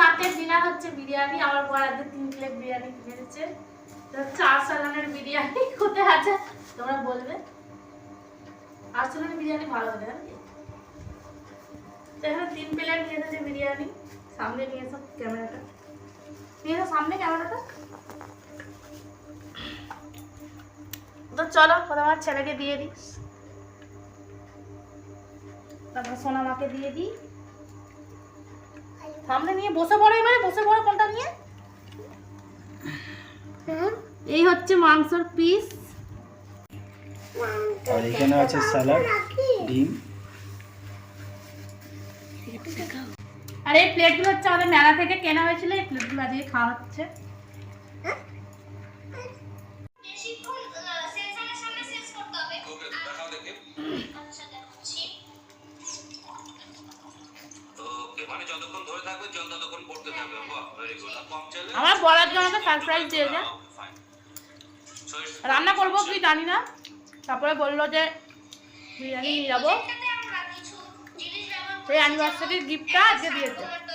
রাতের ডিনার হচ্ছে বিরিয়ানি, আমার বর আজকে তিন প্লেট বিরিয়ানি কিনে দিচ্ছে তো চার সালানের বিরিয়ানি কোথায় আছে? তোমরা বলবে। আর বিরিয়ানি ভালো হবে তো এখানে তিন প্লেট নিয়ে এসেছে বিরিয়ানি। সামনে নিয়ে এসো ক্যামেরাটা। নিয়ে এসো সামনে ক্যামেরাটা। তো চলো আমার ছেলেকে দিয়ে দিই। তারপর সোনা মাকে দিয়ে দিই। সামনে নিয়ে বসে পড়ো এবারে বসে পড়ো কোনটা নিয়ে। এই হচ্ছে মাংসর পিস আর এখানে আছে স্যালাড ডিম। আর এই প্লেটগুলো হচ্ছে আমাদের মেলা থেকে কেনা হয়েছিল এই প্লেটগুলো আজকে খাওয়া হচ্ছে। যতক্ষণ ধরে থাকবে জল ততক্ষণ পড়তে থাকবে। বাহ ভেরি গুড কম চাইলে আমার বলার জন্য আমাকে সারপ্রাইজ দিয়েছে যা রান্না করব কি জানি না। তারপরে বলল যে বিরিয়ানি নিয়ে যাব। এটাতে আমরা কিছু জিনিস ব্যবহার সেই অ্যানিভার্সারির গিফটটা আজকে দিয়েছে। করে